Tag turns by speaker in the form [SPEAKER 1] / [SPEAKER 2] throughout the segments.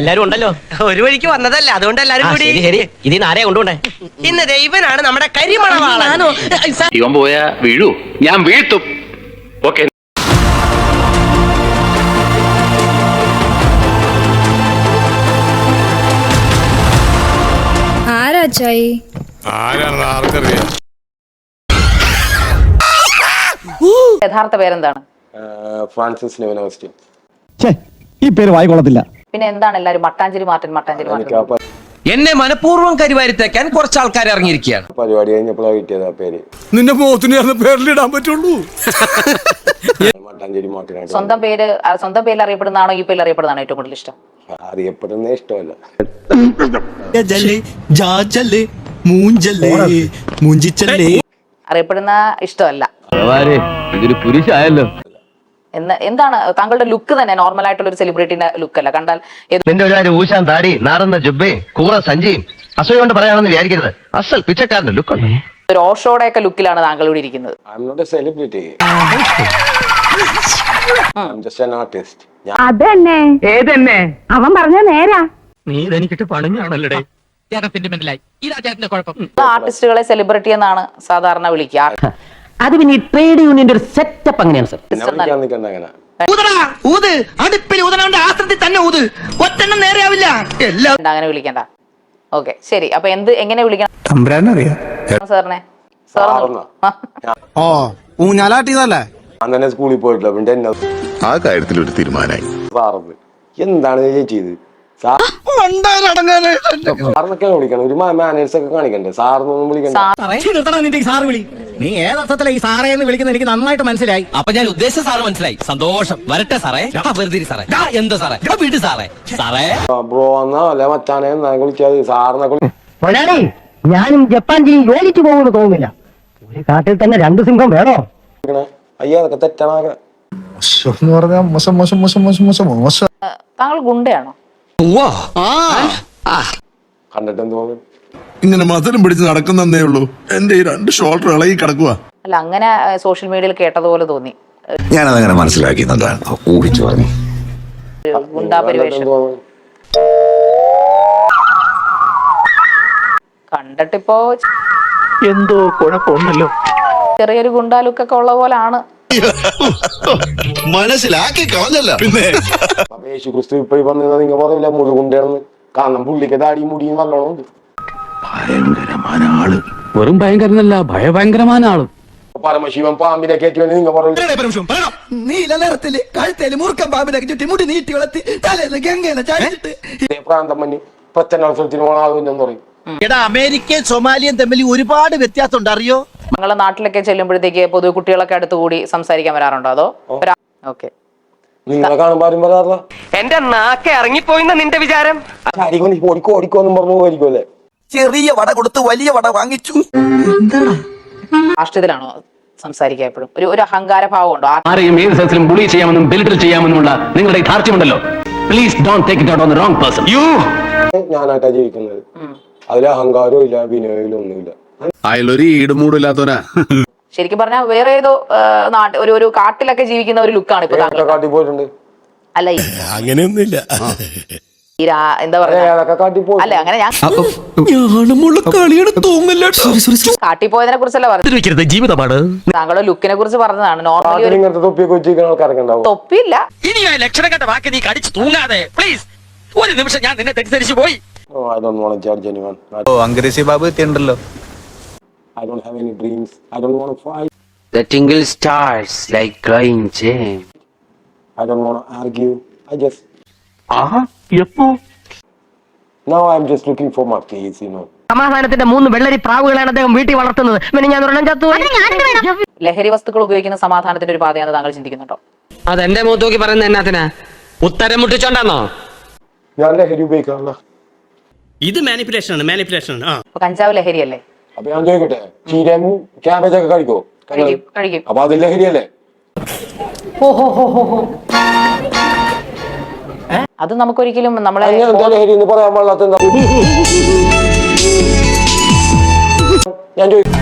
[SPEAKER 1] എല്ലാരും ഉണ്ടല്ലോ.
[SPEAKER 2] ഒരു വഴിക്ക് വന്നതല്ല അതുകൊണ്ട് എല്ലാരും കൂടി.
[SPEAKER 1] ശരി ശരി. ഇതിന്ന് ആരെയാ കൊണ്ടുപോണ്ടേ
[SPEAKER 2] ഇന്ന് ദൈവനാണ് നമ്മുടെ കരിമണവാളൻ.
[SPEAKER 3] ഇവൻ പോയാ വീഴൂ. ഞാൻ വീഴ്ത്തും. ഓക്കെ.
[SPEAKER 4] ആരാച്ചായി
[SPEAKER 5] ആരാണ് ആർക്കറിയാം.
[SPEAKER 6] യഥാർത്ഥ പേരെന്താണ്?
[SPEAKER 7] ഫ്രാൻസിസ് യൂണിവേഴ്സിറ്റി
[SPEAKER 8] ഈ പേര് വായിക്കൊള്ളത്തില്ല.
[SPEAKER 6] പിന്നെ എന്താണ് എല്ലാരും മട്ടാഞ്ചേരി മാർട്ടിൻ മട്ടാഞ്ചേരി മാർട്ടിൻ
[SPEAKER 9] എന്നെ മനഃപൂർവം കരിവാരിത്തേക്കാൻ കുറച്ച് ആൾക്കാർ ഇറങ്ങിയിരിക്കുകയാണ്
[SPEAKER 7] പരിപാടി കഴിഞ്ഞപ്പോഴാണ് കിട്ടിയത് ആ പേര്.
[SPEAKER 5] നിന്റെ മുഖത്തിന് പേരിലിടാൻ പറ്റുള്ളൂ.
[SPEAKER 7] മട്ടാഞ്ചേരി
[SPEAKER 6] സ്വന്തം പേര് സ്വന്തം പേരിൽ അറിയപ്പെടുന്നതാണോ ഈ പേരിൽ അറിയപ്പെടുന്നതാണ് ഏറ്റവും കൂടുതൽ ഇഷ്ടം?
[SPEAKER 7] അറിയപ്പെടുന്ന ഇഷ്ടമല്ല.
[SPEAKER 6] അറിയപ്പെടുന്ന ഇഷ്ടമല്ല.
[SPEAKER 3] ഇതൊരു കുരിശായല്ലോ
[SPEAKER 6] എന്ന് എന്താണ് താങ്കളുടെ ലുക്ക് തന്നെ നോർമൽ ആയിട്ടുള്ള ഒരു സെലിബ്രിറ്റിന്റെ ലുക്ക് അല്ല. കണ്ടാൽ
[SPEAKER 1] നിന്റെ ഒരു ഊശാൻ താടി നാറുന്ന ജുബേ കൂറ സഞ്ചിയും അസൂയ കൊണ്ട് പറയാണെന്ന് വിചാരിക്കരുത്. അസൽ പിച്ചക്കാരന്റെ ലുക്ക്
[SPEAKER 6] ഒരു ഓഷോടെ ഒക്കെ ലുക്കിലാണ് താങ്കൾ ഇവിടെ ഇരിക്കുന്നത്.
[SPEAKER 7] I am not a celebrity I just an artist ഞാൻ
[SPEAKER 4] അതന്നെ. ഏതന്നെ? അവൻ പറഞ്ഞ നേരാ.
[SPEAKER 1] നീ ഇതെനിക്കിട്ട് പണിഞ്ഞാണല്ലേ
[SPEAKER 6] ആർട്ടിസ്റ്റുകളെ സെലിബ്രിറ്റി എന്നാണ് സാധാരണ വിളിക്കുക.
[SPEAKER 1] അത് പിന്നെ ഈ ട്രേഡ് യൂണിയന്റെ ഒരു സെറ്റപ്പ് അങ്ങനെയാണ് സർ
[SPEAKER 9] ഊത്. അടുപ്പിൽ ഊതനവന്റെ ആസ്ത്രത്തിൽ തന്നെ ഊത്. ഒറ്റണ്ണം നേരെയാവില്ല എല്ലാം
[SPEAKER 6] അങ്ങനെ വിളിക്കണ്ട. ഓക്കെ ശരി. അപ്പൊ എന്ത് എങ്ങനെ വിളിക്കണം? സാറിനെ?
[SPEAKER 5] ഓ ഊഞ്ഞാലാട്ടിയതല്ലേ?
[SPEAKER 7] ഞാൻ തന്നെ സ്കൂളിൽ പോയിട്ടില്ല പിന്നെ എന്നെ
[SPEAKER 5] ആ കാര്യത്തിൽ ഒരു തീരുമാനമായി
[SPEAKER 7] എന്താണ് ചേച്ചി വിളിക്കണം ഒരു മാനേഴ്സ് ഒക്കെ കാണിക്കണ്ടേ? സാറിനൊന്നും വിളിക്കണ്ട.
[SPEAKER 9] നീ ഏതർത്ഥത്തിലാ ഈ സാറേ എന്ന് വിളിക്കുന്നത് എനിക്ക് നന്നായിട്ട് മനസ്സിലായി. അപ്പൊ ഞാൻ ഉദ്ദേശിച്ച സാറ് മനസ്സിലായി. സന്തോഷം. വരട്ടെ സാറേ. ആ, വെറുതെ സാറേ. എന്ത് സാറേ? വിട് സാറേ. സാറേ.
[SPEAKER 7] ബ്രോ എന്നാ അല്ലെ മച്ചാനെ വിളിക്കാത് സാറിനെ
[SPEAKER 1] ഞാനും ജപ്പാൻ ചെയ്യും യോജിച്ചു പോകുമെന്ന് തോന്നുന്നില്ല. ഒരു കാട്ടിൽ തന്നെ രണ്ട് സിംഹം വേണോ?
[SPEAKER 7] അയ്യോ അതൊക്കെ തെറ്റാണ്.
[SPEAKER 5] മോശം മോശം മോശം മോശം മോശം മോശം.
[SPEAKER 6] താങ്കൾ ഗുണ്ടയാണോ?
[SPEAKER 7] കണ്ടിട്ട് എന്ത് തോന്നുന്നു
[SPEAKER 5] ഇങ്ങനെ മധുരം പിടിച്ച് നടക്കുന്നേ ഉള്ളൂ. എന്റെ ഈ രണ്ട് ഷോൾഡർ ഇളകി കിടക്കുക
[SPEAKER 6] അല്ല അങ്ങനെ സോഷ്യൽ മീഡിയയിൽ കേട്ടതുപോലെ തോന്നി.
[SPEAKER 5] ഞാനതങ്ങനെ മനസ്സിലാക്കി ഊഹിച്ചു പറഞ്ഞു.
[SPEAKER 6] കണ്ടിട്ടിപ്പോ
[SPEAKER 1] എന്തോ കുഴപ്പമുണ്ടല്ലോ.
[SPEAKER 6] ചെറിയൊരു ഗുണ്ടാലുക്കൊക്കെ ഉള്ള പോലാണ്.
[SPEAKER 5] മനസ്സിലാക്കി കളഞ്ഞല്ല. പിന്നെ?
[SPEAKER 7] യേശു ക്രിസ്തു ഇപ്പൊ വന്നിരുന്ന പറഞ്ഞത് നിങ്ങൾ പറയില്ല മുഴുകുണ്ടായിരുന്നു കാരണം പുള്ളിക്ക് താടി മുടിയും നല്ലോണം ആൾ.
[SPEAKER 3] വെറും ഭയങ്കരനല്ല ഭയഭയങ്കരമായ ആൾ.
[SPEAKER 7] പരമശിവൻ പാമ്പിനെ കയറ്റി നിങ്ങൾ പറയില്ല
[SPEAKER 9] നീലനിറത്തിൽ കഴുത്തേൽ മൂർക്കം പാമ്പിനെ ചുറ്റി മുടി നീട്ടി വളർത്തി തലേന്ന് ഗംഗേനെ ചാടിച്ചിട്ട്
[SPEAKER 7] പ്രാന്തം മഞ്ഞ് പ്രച്ഛന്നോത്സവത്തിന് പോകണമെന്ന് പറയും?
[SPEAKER 9] എടാ അമേരിക്കയും സൊമാലിയും തമ്മിൽ ഒരുപാട് വ്യത്യാസം ഉണ്ട് അറിയോ?
[SPEAKER 6] നിങ്ങളെ നാട്ടിലൊക്കെ ചെല്ലുമ്പോഴത്തേക്ക് പൊതുവെ കുട്ടികളൊക്കെ അടുത്ത് കൂടി സംസാരിക്കാൻ വരാറുണ്ടോ? അതോ ഓക്കെ.
[SPEAKER 7] നിങ്ങളെ കാണുമ്പോ ആരും പറയാറില്ല
[SPEAKER 2] എന്റെ നാക്കെ ഇറങ്ങിപ്പോയിന്ന നിന്റെ വിചാരം?
[SPEAKER 7] ആരെങ്കിലും ഓടിക്കോ ഓടിക്കോ എന്നും പറഞ്ഞു
[SPEAKER 9] ചെറിയ വട കൊടുത്ത് വലിയ വട വാങ്ങിച്ചു.
[SPEAKER 6] രാഷ്ട്രീയത്തിലാണോ സംസാരിക്കുക എപ്പോഴും? ഒരു ഒരു അഹങ്കാര ഭാവം ഉണ്ടോ?
[SPEAKER 3] ആരെയും ഏത് സ്ഥലത്തിലും ബുളി ചെയ്യാമെന്നും ബെലിറ്റൽ ചെയ്യാമെന്നുമുള്ള നിങ്ങളുടെ ഈ ധാർഷ്ട്യമുണ്ടല്ലോ please don't take it out on wrong person you.
[SPEAKER 7] ഞാനായിട്ടാ ജീവിക്കുന്നത്. അതിൽ അഹങ്കാരവും ഇല്ല വിനയവും ഒന്നുമില്ല.
[SPEAKER 5] അയലൊരു ഈടുമൂടില്ലാത്തവനാ.
[SPEAKER 6] ശരിക്കും പറഞ്ഞാൽ വേറെ ഏതോ നാട്ടിൽ നാട്ട് ഒരു ഒരു കാട്ടിലൊക്കെ ജീവിക്കുന്ന ഒരു ലുക്കാണ് ഇപ്പൊ താങ്കൾ.
[SPEAKER 7] ഏതൊക്കെ പോയിട്ടുണ്ട്?
[SPEAKER 6] അല്ല
[SPEAKER 5] അങ്ങനെയൊന്നുമില്ല.
[SPEAKER 6] എന്താ
[SPEAKER 7] ഏ,
[SPEAKER 6] പറയാ
[SPEAKER 7] ഏതൊക്കെ കാട്ടി പോയി
[SPEAKER 6] അല്ല അങ്ങനെ ഞാൻ കാട്ടി പോയതിനെ കുറിച്ചല്ല പറഞ്ഞത്?
[SPEAKER 1] ജീവിതമാണ്.
[SPEAKER 6] താങ്കളുടെ ലുക്കിനെ കുറിച്ച് പറഞ്ഞതാണ്. നോർമലി തൊപ്പിയില്ല.
[SPEAKER 9] ഇനി ആ ലക്ഷണം കണ്ട വാക്ക് നീ കടിച്ചു തൂങ്ങാതെ പ്ലീസ് ഒരു നിമിഷം ഞാൻ നിന്നെ തെറ്റിദ്ധരിച്ചു പോയി. ഓ അങ്കരേശി ബാബു എത്തിയുണ്ടല്ലോ
[SPEAKER 7] I don't have any dreams. I don't want to fight.
[SPEAKER 3] The tingle starts like crying jam.
[SPEAKER 7] I don't want to argue. I just
[SPEAKER 3] Aha, yep.
[SPEAKER 7] now I'm just looking for my peace, you know.
[SPEAKER 1] സമാധാനത്തിന്റെ മൂന്ന് വെള്ളരി പ്രാവുകളാണ് അദ്ദേഹം വീട്ടിൽ വളർത്തുന്നത് പിന്നെ ഞാൻ ഒരെണ്ണം ചത്തു
[SPEAKER 6] ലഹരി വസ്തുക്കൾ ഉപയോഗിക്കുന്ന സമാധാനത്തിന്റെ ഒരു പാതയാണ് താങ്കൾ ചിന്തിക്കുന്നുണ്ടോ
[SPEAKER 1] അതെന്റെ മുഖത്ത് നോക്കി പറയുന്ന എന്നാത്തിനാ ഉത്തരം മുട്ടിച്ചോണ്ടാന്നോ
[SPEAKER 7] ഞാൻ ലഹരി ഉപയോഗിക്കാറില്ല
[SPEAKER 10] ഇത് മാനിപ്പുലേഷൻ ആണ് മാനിപ്പുലേഷൻ ആണ്
[SPEAKER 6] കഞ്ചാവ് ലഹരിയല്ലേ
[SPEAKER 7] അപ്പൊ ഞാൻ ചോദിക്കട്ടെ? ചീരയും ക്യാബേജ് ഒക്കെ കഴിക്കോ
[SPEAKER 6] കഴിക്കും കഴിക്കും.
[SPEAKER 7] അപ്പൊ അത് ലഹരിയല്ലേ
[SPEAKER 6] അത് നമുക്കൊരിക്കലും നമ്മളെ
[SPEAKER 7] അങ്ങനത്തെ ലഹരി എന്ന് പറയാൻ പാടില്ലാത്ത എന്താ? ഞാൻ ചോദിക്കും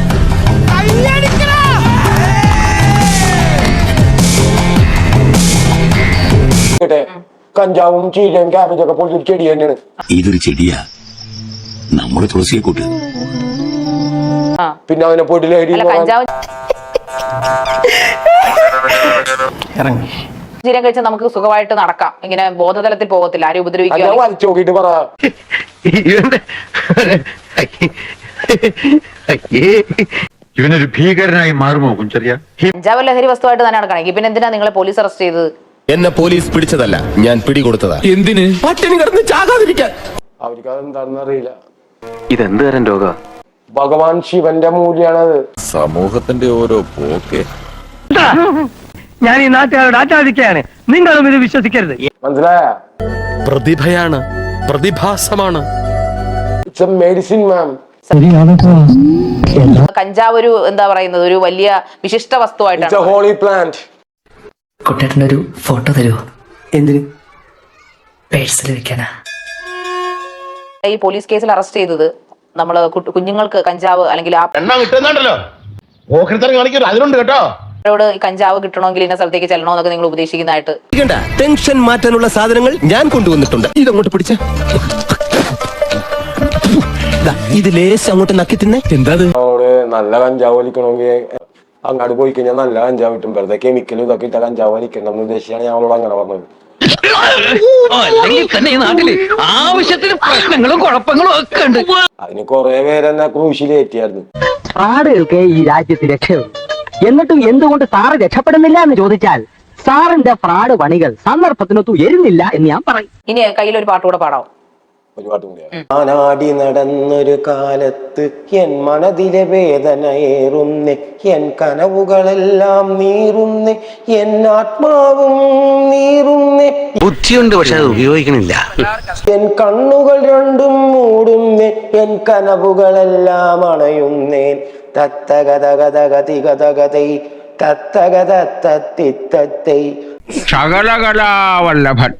[SPEAKER 7] കഞ്ചാവും ചീരയും ക്യാബേജൊക്കെ പൊളിച്ചൊരു ചെടി തന്നെയാണ്.
[SPEAKER 11] ഇതൊരു ചെടിയാ. നമ്മുടെ തുളസിയെ കൂട്ട്.
[SPEAKER 7] പിന്നെ അവനെ പോയിട്ട് ലഹരി
[SPEAKER 6] അല്ല കഞ്ചാവ് ജീരം കഴിച്ച് നമുക്ക് സുഖമായിട്ട് നടക്കാം. ഇങ്ങനെ ബോധതലത്തിൽ പോകത്തില്ല. ആരും ഉപദ്രവിക്കുക
[SPEAKER 7] പറ.
[SPEAKER 8] ഇവനൊരു ഭീകരനായി മാറുമോ കുഞ്ചറിയ?
[SPEAKER 6] കഞ്ചാവ് ലഹരി വസ്തുവായിട്ട് തന്നെ നടക്കണം പിന്നെ എന്തിനാ നിങ്ങളെ പോലീസ് അറസ്റ്റ് ചെയ്തത്?
[SPEAKER 11] എന്നെ പോലീസ് പിടിച്ചതല്ല. ഞാൻ പിടികൊടുത്തതാ. എന്തിന്? പട്ടിണി കിടന്ന് ചാകാതിരിക്കാൻ.
[SPEAKER 7] അവർക്ക് അതെന്താണെന്ന് അറിയില്ല.
[SPEAKER 3] ഇതെന്ത് തരം രോഗ?
[SPEAKER 7] ഭഗവാൻ ശിവന്റെ മൂല്യാണത്.
[SPEAKER 11] സമൂഹത്തിന്റെ ഓരോ പോക്കെ.
[SPEAKER 2] ഞാൻ ഈ നാട്ടുകാരോട് ആചാദിക്കുകയാണ് നിങ്ങളും ഇത് വിശ്വസിക്കരുത്.
[SPEAKER 7] മനസ്സിലായ?
[SPEAKER 11] പ്രതിഭയാണ് പ്രതിഭാസമാണ്.
[SPEAKER 7] ഇറ്റ്സ് എ മെഡിസിൻ മാം
[SPEAKER 6] കഞ്ചാവ് ഒരു എന്താ പറയുന്നത്? ഒരു വലിയ വിശിഷ്ട വസ്തുവായിട്ടാണ്
[SPEAKER 7] ഹോളി പ്ലാന്റ്
[SPEAKER 2] കുട്ടേട്ടനൊരു ഫോട്ടോ തരുമോ എന്തിന്? പേഴ്സിൽ വെക്കാനാ.
[SPEAKER 6] ഈ പോലീസ് കേസിൽ അറസ്റ്റ് ചെയ്തത് നമ്മൾ കുഞ്ഞുങ്ങൾക്ക് കഞ്ചാവ് അല്ലെങ്കിൽ ആ
[SPEAKER 1] കേട്ടോ.
[SPEAKER 6] അവരോട് ഈ കഞ്ചാവ് കിട്ടണമെങ്കിൽ ഇന്ന സ്ഥലത്തേക്ക് ചെല്ലണമെന്നൊക്കെ നിങ്ങൾ ഉപദേശിക്കുന്നതായിട്ട്.
[SPEAKER 11] ടെൻഷൻ മാറ്റാനുള്ള സാധനങ്ങൾ ഞാൻ കൊണ്ടുവന്നിട്ടുണ്ട്. ഇതങ്ങോട്ട് പിടിച്ച. ഇത് ലേസ് അങ്ങോട്ട് നക്കി തിന്നെ. എന്താ
[SPEAKER 7] നല്ല കഞ്ചാവ് വലിക്കണമെങ്കിൽ അങ്ങോട്ട് പോയി കഴിഞ്ഞാൽ നല്ല കഞ്ചാവ് കിട്ടും. വെറുതെ കെമിക്കലും ഇതൊക്കെ ഇട്ട കഞ്ചാവ് വലിക്കണം എന്ന് ഉദ്ദേശിച്ചാണ് ഞാൻ അവളോട് അങ്ങനെ പറഞ്ഞത്.
[SPEAKER 3] അല്ലെങ്കിൽ തന്നെ ഈ നാട്ടിൽ ആവശ്യത്തിന് പ്രശ്നങ്ങളും കുഴപ്പങ്ങളും ഒക്കെ ഉണ്ട്.
[SPEAKER 7] അതിന് കൊറേ പേരെന്നെ ക്രൂശിലേറ്റിയായിരുന്നു
[SPEAKER 2] ആടുകൾക്ക് ഈ രാജ്യത്ത് രക്ഷയുള്ളൂ. എന്നിട്ടും എന്തുകൊണ്ട് സാറ് രക്ഷപ്പെടുന്നില്ല എന്ന് ചോദിച്ചാൽ സാറിന്റെ ഫ്രാഡ് പണികൾ സന്ദർഭത്തിനൊത്തു എരുന്നില്ല എന്ന് ഞാൻ പറയും.
[SPEAKER 6] ഇനി കയ്യിൽ ഒരു പാട്ട് കൂടെ പാടാം.
[SPEAKER 7] ഒരു പാട്ടും കൂടിയാണ് ആനാടി നടന്നൊരു കാലത്ത് എൻ മനതിലെ വേദന ഏറുന്നേ എൻ കനവുകളെല്ലാം നീറുന്നേ എൻ ആത്മാവും നീറുന്നേ
[SPEAKER 1] ബുദ്ധിയുണ്ട് പക്ഷെ അത് ഉപയോഗിക്കണില്ല.
[SPEAKER 7] എൻ കണ്ണുകൾ രണ്ടും മൂടുന്നേ എൻ കനവുകളെല്ലാം അണയുന്നേൻ. തത്തഗതഗതഗതിഗതഗതൈ തത്തഗതത്തത്തിത്തത്തൈ
[SPEAKER 9] ശകലകലാവല്ലഭൻ.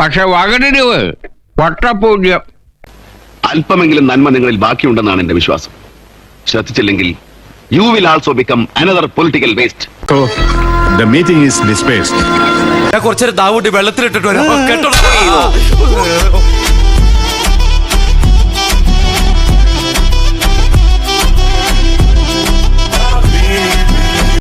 [SPEAKER 9] പക്ഷെ വകരുവ് വട്ടപൂജ്യം.
[SPEAKER 11] അല്പമെങ്കിലും നന്മ നിങ്ങളിൽ ബാക്കിയുണ്ടെന്നാണ് എന്റെ വിശ്വാസം. ശ്രദ്ധിച്ചില്ലെങ്കിൽ you will also become another political waste
[SPEAKER 5] the meeting is dispersed
[SPEAKER 9] കുറച്ചേരം ദാവൂട്ടി വെള്ളത്തിലിട്ടിട്ട് വരാം. കേട്ടോ